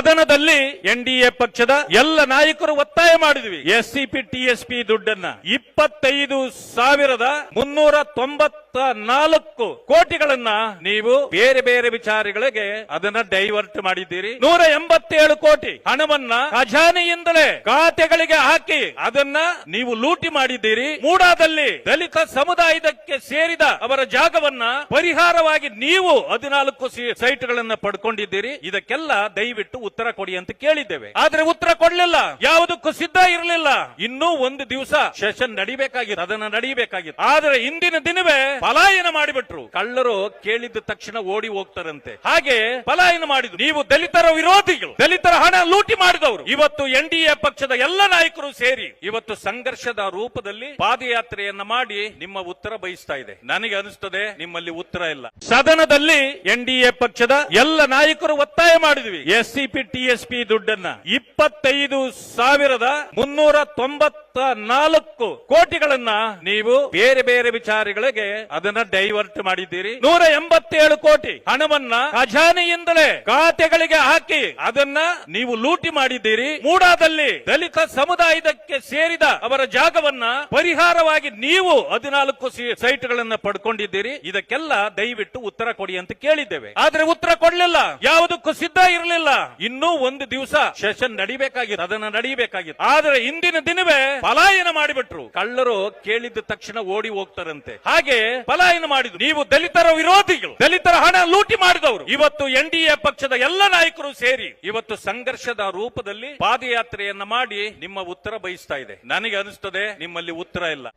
ಸದನದಲ್ಲಿ ಎನ್ಡಿಎ ಪಕ್ಷದ ಎಲ್ಲ ನಾಯಕರು ಒತ್ತಾಯ ಮಾಡಿದ್ವಿ. ಎಸ್ಸಿಪಿ ಟಿಎಸ್ಪಿ ದುಡ್ಡನ್ನ. ಇಪ್ಪತ್ತೈದು ಸಾವಿರದ ಮುನ್ನೂರ ತೊಂಬತ್ತ ನಾಲ್ಕು ಕೋಟಿಗಳನ್ನ ನೀವು ಬೇರೆ ಬೇರೆ ವಿಚಾರಗಳಿಗೆ ಅದನ್ನ ಡೈವರ್ಟ್ ಮಾಡಿದ್ದೀರಿ. ನೂರ ಎಂಬತ್ತೇಳು ಕೋಟಿ ಹಣವನ್ನ ಖಜಾನೆಯಿಂದಲೇ ಖಾತೆಗಳಿಗೆ ಹಾಕಿ ಅದನ್ನ ನೀವು ಲೂಟಿ ಮಾಡಿದ್ದೀರಿ. ಮೂಡಾದಲ್ಲಿ ದಲಿತ ಸಮುದಾಯದಕ್ಕೆ ಸೇರಿದ ಅವರ ಜಾಗವನ್ನ ಪರಿಹಾರವಾಗಿ ನೀವು ಹದಿನಾಲ್ಕು ಸೈಟ್ ಗಳನ್ನ ಪಡ್ಕೊಂಡಿದ್ದೀರಿ. ಇದಕ್ಕೆಲ್ಲ ದಯವಿಟ್ಟು ಉತ್ತರ ಕೊಡಿ ಅಂತ ಕೇಳಿದ್ದೇವೆ. ಆದ್ರೆ ಉತ್ತರ ಕೊಡ್ಲಿಲ್ಲ. ಯಾವುದಕ್ಕೂ ಸಿದ್ಧ ಇರಲಿಲ್ಲ. ಇನ್ನೂ ಒಂದು ದಿವಸ ಸೆಷನ್ ನಡಿಬೇಕಾಗಿತ್ತು. ಅದನ್ನ ನಡೀಬೇಕಾಗಿತ್ತು. ಆದ್ರೆ ಇಂದಿನ ದಿನವೇ ಪಲಾಯನ ಮಾಡಿಬಿಟ್ರು. ಕಳ್ಳರು ಕೇಳಿದ ತಕ್ಷಣ ಓಡಿ ಹೋಗ್ತಾರಂತೆ. ಹಾಗೆ ಪಲಾಯನ ಮಾಡಿದ್ರು. ನೀವು ದಲಿತರ ವಿರೋಧಿಗಳು. ದಲಿತರ ಲೂಟಿ ಮಾಡಿದವರು. ಇವತ್ತು ಎನ್ ಡಿ ಎ ಪಕ್ಷದ ಎಲ್ಲ ನಾಯಕರು ಸೇರಿ ಇವತ್ತು ಸಂಘರ್ಷದ ರೂಪದಲ್ಲಿ ಪಾದಯಾತ್ರೆಯನ್ನ ಮಾಡಿ ನಿಮ್ಮ ಉತ್ತರ ಬಯಸ್ತಾ ಇದೆ. ನನಗೆ ಅನಿಸ್ತದೆ ನಿಮ್ಮಲ್ಲಿ ಉತ್ತರ ಇಲ್ಲ. ಸದನದಲ್ಲಿ ಎನ್ ಡಿ ಎ ಪಕ್ಷದ ಎಲ್ಲ ನಾಯಕರು ಒತ್ತಾಯ ಮಾಡಿದ್ವಿ. ಎಸ್ ಟಿಎಸ್ಪಿ ದುಡ್ಡನ್ನ ಇಪ್ಪತ್ತೈದು ಸಾವಿರದ ಮುನ್ನೂರ ತೊಂಬತ್ತ ನಾಲ್ಕು ಕೋಟಿಗಳನ್ನ ನೀವು ಬೇರೆ ಬೇರೆ ವಿಚಾರಗಳಿಗೆ ಅದನ್ನ ಡೈವರ್ಟ್ ಮಾಡಿದ್ದೀರಿ. ನೂರ ಎಂಬತ್ತೇಳು ಕೋಟಿ ಹಣವನ್ನ ಖಜಾನೆಯಿಂದಲೇ ಖಾತೆಗಳಿಗೆ ಹಾಕಿ ಅದನ್ನ ನೀವು ಲೂಟಿ ಮಾಡಿದ್ದೀರಿ, ಮೂಡಾದಲ್ಲಿ ದಲಿತ ಸಮುದಾಯದಕ್ಕೆ ಸೇರಿದ ಅವರ ಜಾಗವನ್ನ ಪರಿಹಾರವಾಗಿ ನೀವು ಹದಿನಾಲ್ಕು ಸೈಟ್ ಗಳನ್ನ ಪಡ್ಕೊಂಡಿದ್ದೀರಿ. ಇದಕ್ಕೆಲ್ಲ ದಯವಿಟ್ಟು ಉತ್ತರ ಕೊಡಿ ಅಂತ ಕೇಳಿದ್ದೇವೆ. ಆದ್ರೆ ಉತ್ತರ ಕೊಡ್ಲಿಲ್ಲ. ಯಾವುದಕ್ಕೂ ಸಿದ್ಧ ಇರಲಿಲ್ಲ. ಇನ್ನೂ ಒಂದು ದಿವಸ ಸೆಷನ್ ನಡಿಬೇಕಾಗಿತ್ತು. ಅದನ್ನ ನಡೀಬೇಕಾಗಿತ್ತು. ಆದ್ರೆ ಇಂದಿನ ದಿನವೇ ಪಲಾಯನ ಮಾಡಿಬಿಟ್ರು. ಕಳ್ಳರು ಕೇಳಿದ ತಕ್ಷಣ ಓಡಿ ಹೋಗ್ತಾರಂತೆ. ಹಾಗೆ ಪಲಾಯನ ಮಾಡಿದ್ರು. ನೀವು ದಲಿತರ ವಿರೋಧಿಗಳು. ದಲಿತರ ಹಣ ಲೂಟಿ ಮಾಡಿದವರು. ಇವತ್ತು ಎನ್ ಪಕ್ಷದ ಎಲ್ಲ ನಾಯಕರು ಸೇರಿ ಇವತ್ತು ಸಂಘರ್ಷದ ರೂಪದಲ್ಲಿ ಪಾದಯಾತ್ರೆಯನ್ನ ಮಾಡಿ ನಿಮ್ಮ ಉತ್ತರ ಬಯಸ್ತಾ ಇದೆ. ನನಗೆ ಅನಿಸ್ತದೆ ನಿಮ್ಮಲ್ಲಿ ಉತ್ತರ ಇಲ್ಲ.